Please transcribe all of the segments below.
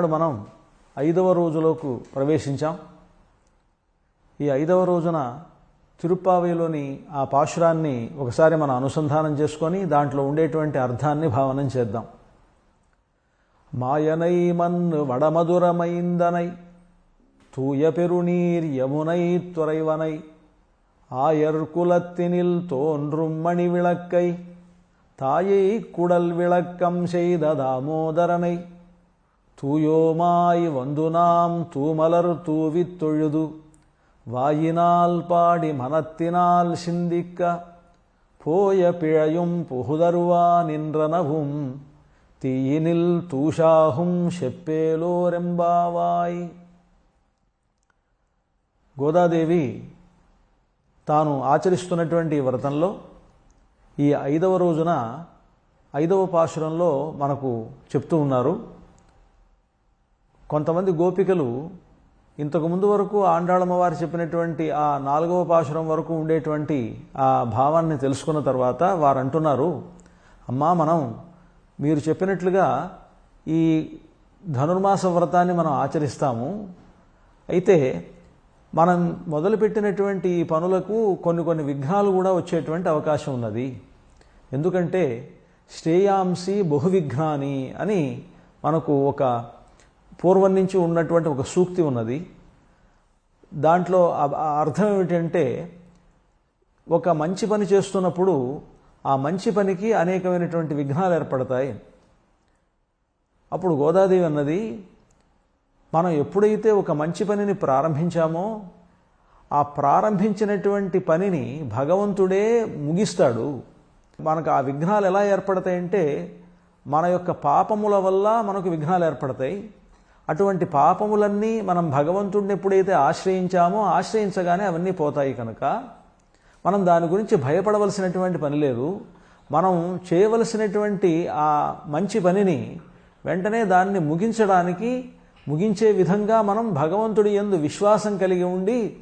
ఈనాడు మనం ఐదవ రోజులోకి ప్రవేశించాం ఈ ఐదవ రోజున తిరుప్పావిలోని ఆ పాశురాన్ని ఒకసారి మనం అనుసంధానం చేసుకొని దాంట్లో ఉండేటువంటి అర్థాన్ని భావనం చేద్దాం మాయనై మన్ను వడమధురమైందనై தூய பெருநீர் யமுனை துறைவனை ஆயர் குலத்தினில் தோன்றும் மணி விளக்கை தாயை குடல் விளக்கம் செய்த தாமோதரனை தூயோமாய் வந்து நாம் தூமலர் தூவித் தொழுது வாயினால் பாடி மனத்தினால் சிந்திக்க போய பிழையும் புகுதருவா நின்றனவும் தீயினில் தூஷாகும் செப்பேலோரெம்பாவாய் గోదాదేవి తాను ఆచరిస్తున్నటువంటి ఈ వ్రతంలో ఈ ఐదవ రోజున ఐదవ పాశురంలో మనకు చెప్తూ ఉన్నారు కొంతమంది గోపికలు ఇంతకుముందు వరకు ఆండాళమ్మవారు చెప్పినటువంటి ఆ నాలుగవ పాశురం వరకు ఉండేటువంటి ఆ భావాన్ని తెలుసుకున్న తర్వాత వారు అంటున్నారు అమ్మా మనం మీరు చెప్పినట్లుగా ఈ ధనుర్మాస వ్రతాన్ని మనం ఆచరిస్తాము. అయితే మనం మొదలుపెట్టినటువంటి ఈ పనులకు కొన్ని కొన్ని విఘ్నాలు కూడా వచ్చేటువంటి అవకాశం ఉన్నది. ఎందుకంటే శ్రేయాంసి బహువిఘ్నాని అని మనకు ఒక పూర్వం నుంచి ఉన్నటువంటి ఒక సూక్తి ఉన్నది. దాంట్లో ఆ- అర్థం ఏమిటంటే ఒక మంచి పని చేస్తున్నప్పుడు ఆ మంచి పనికి అనేకమైనటువంటి విఘ్నాలు ఏర్పడతాయి. అప్పుడు గోదాదేవి అన్నది మనం ఎప్పుడైతే ఒక మంచి పనిని ప్రారంభించామో ఆ ప్రారంభించినటువంటి పనిని భగవంతుడే ముగిస్తాడు. మనకు ఆ విఘ్నాలు ఎలా ఏర్పడతాయంటే మన యొక్క పాపముల వల్ల మనకు విఘ్నాలు ఏర్పడతాయి. అటువంటి పాపములన్నీ మనం భగవంతుడిని ఎప్పుడైతే ఆశ్రయించామో ఆశ్రయించగానే అవన్నీ పోతాయి కనుక మనం దాని గురించి భయపడవలసినటువంటి పని లేదు. మనం చేయవలసినటువంటి ఆ మంచి పనిని వెంటనే దాన్ని ముగించడానికి ముగించే విధంగా మనం భగవంతుడి యందు విశ్వాసం కలిగి ఉండి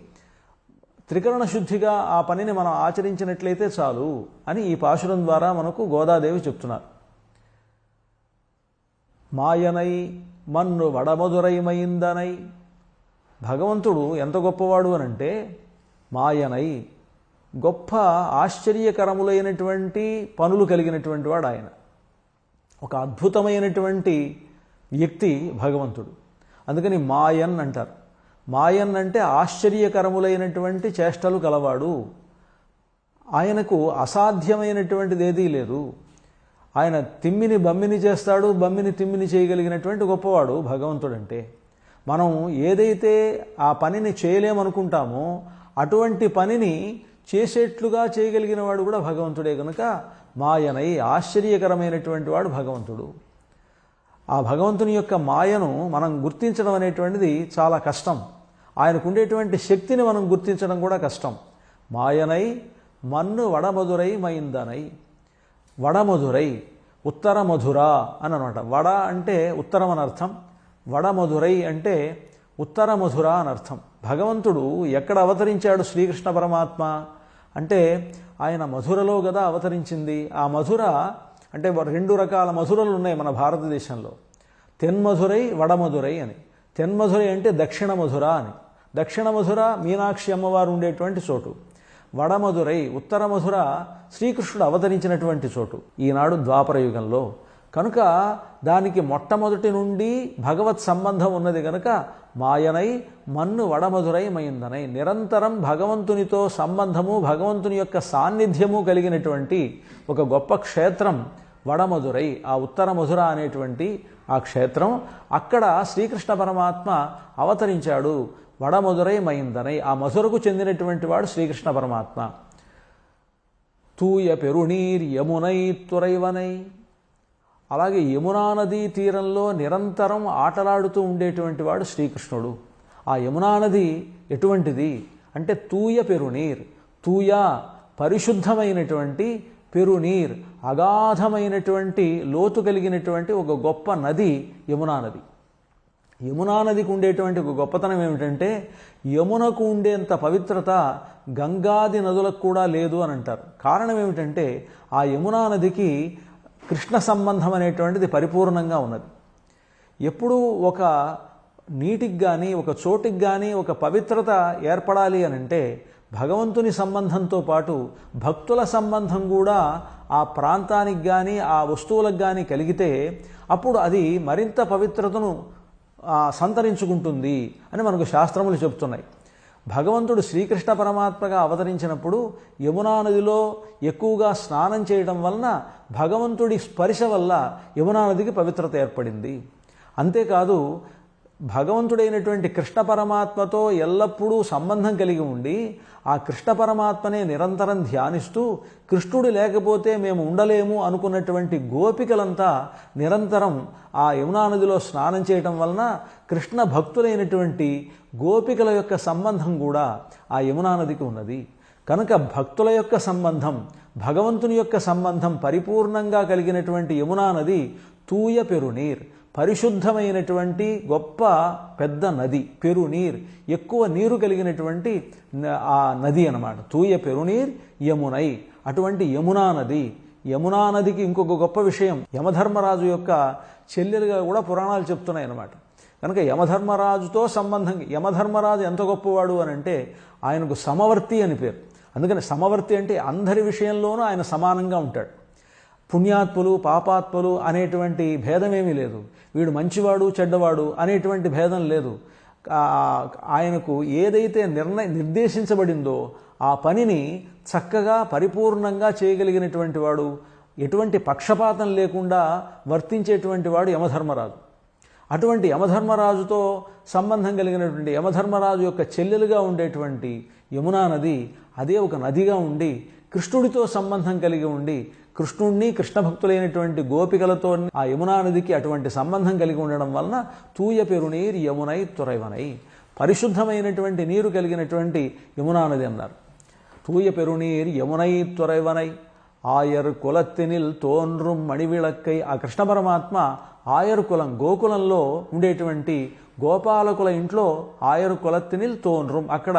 త్రికరణ శుద్ధిగా ఆ పనిని మనం ఆచరించినట్లయితే చాలు అని ఈ పాశురం ద్వారా మనకు గోదాదేవి చెప్తున్నారు. మాయనై మన్ను వడమధురైమైందనై భగవంతుడు ఎంత గొప్పవాడు అనంటే మాయనై. గొప్ప ఆశ్చర్యకరములైనటువంటి పనులు కలిగినటువంటి వాడు ఆయన. ఒక అద్భుతమైనటువంటి వ్యక్తి భగవంతుడు. అందుకని మాయన్ అంటారు. మాయన్ అంటే ఆశ్చర్యకరములైనటువంటి చేష్టలు కలవాడు ఆయనకు అసాధ్యమైనటువంటిది ఏదీ లేదు. ఆయన తిమ్మిని బమ్మిని చేస్తాడు బమ్మిని తిమ్మిని చేయగలిగినటువంటి గొప్పవాడు భగవంతుడంటే. మనం ఏదైతే ఆ పనిని చేయలేమనుకుంటామో అటువంటి పనిని చేసేట్లుగా చేయగలిగిన వాడు కూడా భగవంతుడే కనుక మాయనై ఆశ్చర్యకరమైనటువంటి వాడు భగవంతుడు. ఆ భగవంతుని యొక్క మాయను మనం గుర్తించడం అనేటువంటిది చాలా కష్టం. ఆయనకు ఉండేటువంటి శక్తిని మనం గుర్తించడం కూడా కష్టం. మాయనై మన్ను వడమధురై మైందనై. వడమధురై ఉత్తర మధుర అని అనమాట. వడ అంటే ఉత్తరం అని అర్థం. వడమధురై అంటే ఉత్తర మధుర అని అర్థం. భగవంతుడు ఎక్కడ అవతరించాడు శ్రీకృష్ణ పరమాత్మ? అంటే ఆయన మధురలో కదా అవతరించింది. ఆ మధుర అంటే రెండు రకాల మధురలు ఉన్నాయి మన భారతదేశంలో. తెన్మధురై వడమధురై అని. తెన్మధురై అంటే దక్షిణ మధుర అని. దక్షిణ మధుర మీనాక్షి అమ్మవారు ఉండేటువంటి చోటు. వడమధురై ఉత్తర మధుర శ్రీకృష్ణుడు అవతరించినటువంటి చోటు. ఈనాడు ద్వాపర యుగంలో. కనుక దానికి మొట్టమొదటి నుండి భగవత్ సంబంధం ఉన్నది కనుక మాయనై మన్ను వడమధురైమైందనై నిరంతరం భగవంతునితో సంబంధము భగవంతుని యొక్క సాన్నిధ్యము కలిగినటువంటి ఒక గొప్ప క్షేత్రం వడమధురై ఆ ఉత్తర మధుర అనేటువంటి ఆ క్షేత్రం. అక్కడ శ్రీకృష్ణ పరమాత్మ అవతరించాడు. వడమధురై మైందనై ఆ మధురకు చెందినటువంటి వాడు శ్రీకృష్ణ పరమాత్మ. తూయ పెరునీర్ యమునై తురైవనై. అలాగే యమునా నదీ తీరంలో నిరంతరం ఆటలాడుతూ ఉండేటువంటి వాడు శ్రీకృష్ణుడు. ఆ యమునా నది ఎటువంటిది? అంటే తూయ పెరునీర్ తూయ పరిశుద్ధమైనటువంటి పెరునీర్ అగాధమైనటువంటి లోతు కలిగినటువంటి ఒక గొప్ప నది యమునా నది. యమునా నదికి ఉండేటువంటి ఒక గొప్పతనం ఏమిటంటే యమునకు ఉండేంత పవిత్రత గంగాది నదులకు కూడా లేదు అని అంటారు. కారణం ఏమిటంటే ఆ యమునా నదికి కృష్ణ సంబంధం అనేటువంటిది పరిపూర్ణంగా ఉన్నది. ఎప్పుడూ ఒక నీటికి కానీ ఒక చోటికి కానీ ఒక పవిత్రత ఏర్పడాలి అని అంటే భగవంతుని సంబంధంతో పాటు భక్తుల సంబంధం కూడా ఆ ప్రాంతానికి కానీ ఆ వస్తువులకు కానీ కలిగితే అప్పుడు అది మరింత పవిత్రతను సంతరించుకుంటుంది అని మనకు శాస్త్రములు చెబుతున్నాయి. భగవంతుడు శ్రీకృష్ణ పరమాత్మగా అవతరించినప్పుడు యమునా నదిలో ఎక్కువగా స్నానం చేయడం వలన భగవంతుడి స్పర్శ వల్ల యమునా నదికి పవిత్రత ఏర్పడింది. అంతేకాదు భగవంతుడైనటువంటి కృష్ణ పరమాత్మతో ఎల్లప్పుడూ సంబంధం కలిగి ఉండి ఆ కృష్ణ పరమాత్మనే నిరంతరం ధ్యానిస్తూ కృష్ణుడు లేకపోతే మేము ఉండలేము అనుకున్నటువంటి గోపికలంతా నిరంతరం ఆ యమునా నదిలో స్నానం చేయటం వలన కృష్ణ భక్తులైనటువంటి గోపికల యొక్క సంబంధం కూడా ఆ యమునా నదికి ఉన్నది. కనుక భక్తుల యొక్క సంబంధం భగవంతుని యొక్క సంబంధం పరిపూర్ణంగా కలిగినటువంటి యమునా నది తూయ పెరునీర్. పరిశుద్ధమైనటువంటి గొప్ప పెద్ద నది పెరునీర్. ఎక్కువ నీరు కలిగినటువంటి ఆ నది అనమాట తూయ పెరునీర్ యమునై. అటువంటి యమునా నది. యమునా నదికి ఇంకొక గొప్ప విషయం యమధర్మరాజు యొక్క చెల్లెలుగా కూడా పురాణాలు చెప్తున్నాయి అన్నమాట. కనుక యమధర్మరాజుతో సంబంధం యమధర్మరాజు ఎంత గొప్పవాడు అని అంటే ఆయనకు సమవర్తి అని పేరు. అందుకని సమవర్తి అంటే అందరి విషయంలోనూ ఆయన సమానంగా ఉంటాడు. పుణ్యాత్ములు పాపాత్ములు అనేటువంటి భేదమేమీ లేదు. వీడు మంచివాడు చెడ్డవాడు అనేటువంటి భేదం లేదు. ఆయనకు ఏదైతే నిర్ణయ నిర్దేశించబడిందో ఆ పనిని చక్కగా పరిపూర్ణంగా చేయగలిగినటువంటి వాడు ఎటువంటి పక్షపాతం లేకుండా వర్తించేటువంటి వాడు యమధర్మరాజు. అటువంటి యమధర్మరాజుతో సంబంధం కలిగినటువంటి యమధర్మరాజు యొక్క చెల్లెలుగా ఉండేటువంటి యమునా నది అదే ఒక నదిగా ఉండి కృష్ణుడితో సంబంధం కలిగి ఉండి కృష్ణుణ్ణి కృష్ణ భక్తులైనటువంటి గోపికలతో ఆ యమునా నదికి అటువంటి సంబంధం కలిగి ఉండడం వలన తూయ పెరునీర్ యమునై తురైవనై పరిశుద్ధమైనటువంటి నీరు కలిగినటువంటి యమునా నది అన్నారు தூய பெருநீர் யமுனை துறைவனை ఆయర్ కులత్తినిల్ తోన్రుం మణివిళక్కై ఆ కృష్ణ పరమాత్మ ఆయర్ కులం గోకులంలో ఉండేటువంటి గోపాలకుల ఇంట్లో ఆయర్ కులత్తినిల్ తోన్రుం అక్కడ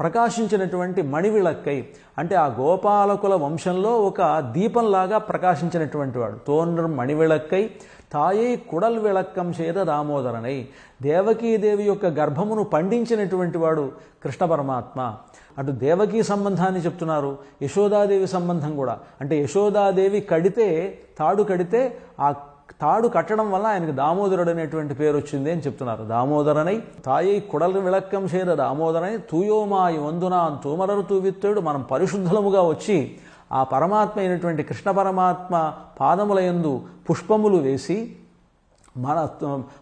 ప్రకాశించినటువంటి మణివిళక్కై అంటే ఆ గోపాలకుల వంశంలో ఒక దీపంలాగా ప్రకాశించినటువంటి వాడు. తోన్రుం మణివిళక్కై తాయై కుడల్ విళక్కం చేత దామోదరనై దేవకీదేవి యొక్క గర్భమును పండించినటువంటి వాడు కృష్ణ పరమాత్మ. అటు దేవకీ సంబంధాన్ని చెప్తున్నారు యశోదాదేవి సంబంధం కూడా. అంటే యశోదాదేవి కడితే తాడు కడితే ఆ తాడు కట్టడం వల్ల ఆయనకు దామోదరుడు అనేటువంటి పేరు వచ్చింది అని చెప్తున్నారు. దామోదరనై తాయై కుడల విళక్కం చేర దామోదరనై తూయోమాయి వందునాన్ తూమరరు తూవిత్తుడు మనం పరిశుద్ధులముగా వచ్చి ఆ పరమాత్మ అయినటువంటి కృష్ణ పరమాత్మ పాదములయందు పుష్పములు వేసి మన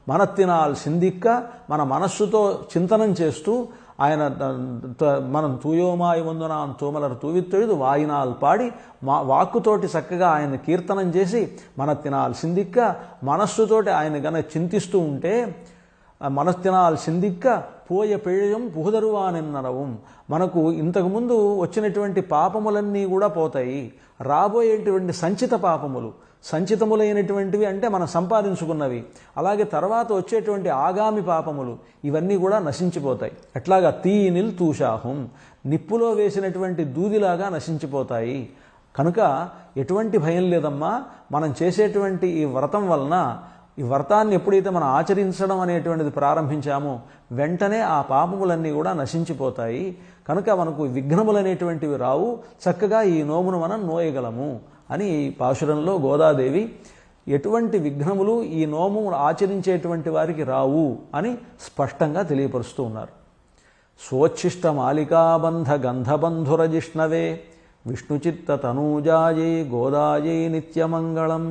మన తినాల్సిందిక్క మన మనస్సుతో చింతనం చేస్తూ ఆయన త- మనం తూయోమాయి వందున తూమలరు తూవిత్తొഴുదు వాయినాలు పాడి మా వాక్కుతోటి చక్కగా ఆయన కీర్తనం చేసి మన తినాల్సిందిక్క మనస్సుతోటి ఆయన గన చింతిస్తూ ఉంటే మనస్తినాల్ సిందిక్క పోయ పెళ్ళం పుహుదరువానెన్నరవం. మనకు ఇంతకుముందు వచ్చినటువంటి పాపములన్నీ కూడా పోతాయి. రాబోయేటువంటి సంచిత పాపములు. సంచితములైనటువంటివి అంటే మనం సంపాదించుకున్నవి. అలాగే తర్వాత వచ్చేటువంటి ఆగామి పాపములు. ఇవన్నీ కూడా నశించిపోతాయి. అట్లాగా తీనిల్ తూషాహం. నిప్పులో వేసినటువంటి దూదిలాగా నశించిపోతాయి. కనుక ఎటువంటి భయం లేదమ్మా. మనం చేసేటువంటి ఈ వ్రతం వలన ఈ వ్రతాన్ని ఎప్పుడైతే మనం ఆచరించడం అనేటువంటిది ప్రారంభించామో వెంటనే ఆ పాపములన్నీ కూడా నశించిపోతాయి. కనుక మనకు విఘ్నములు అనేటువంటివి రావు. చక్కగా ఈ నోమును మనం నోయగలము అని ఈ పాశురంలో గోదాదేవి ఎటువంటి విఘ్నములు ఈ నోము ఆచరించేటువంటి వారికి రావు అని స్పష్టంగా తెలియపరుస్తూ ఉన్నారు. స్వచ్ఛిష్ట మాలికాబంధ గంధబంధురజిష్ణవే విష్ణుచిత్త తనూజాయే గోదాయే నిత్యమంగళం.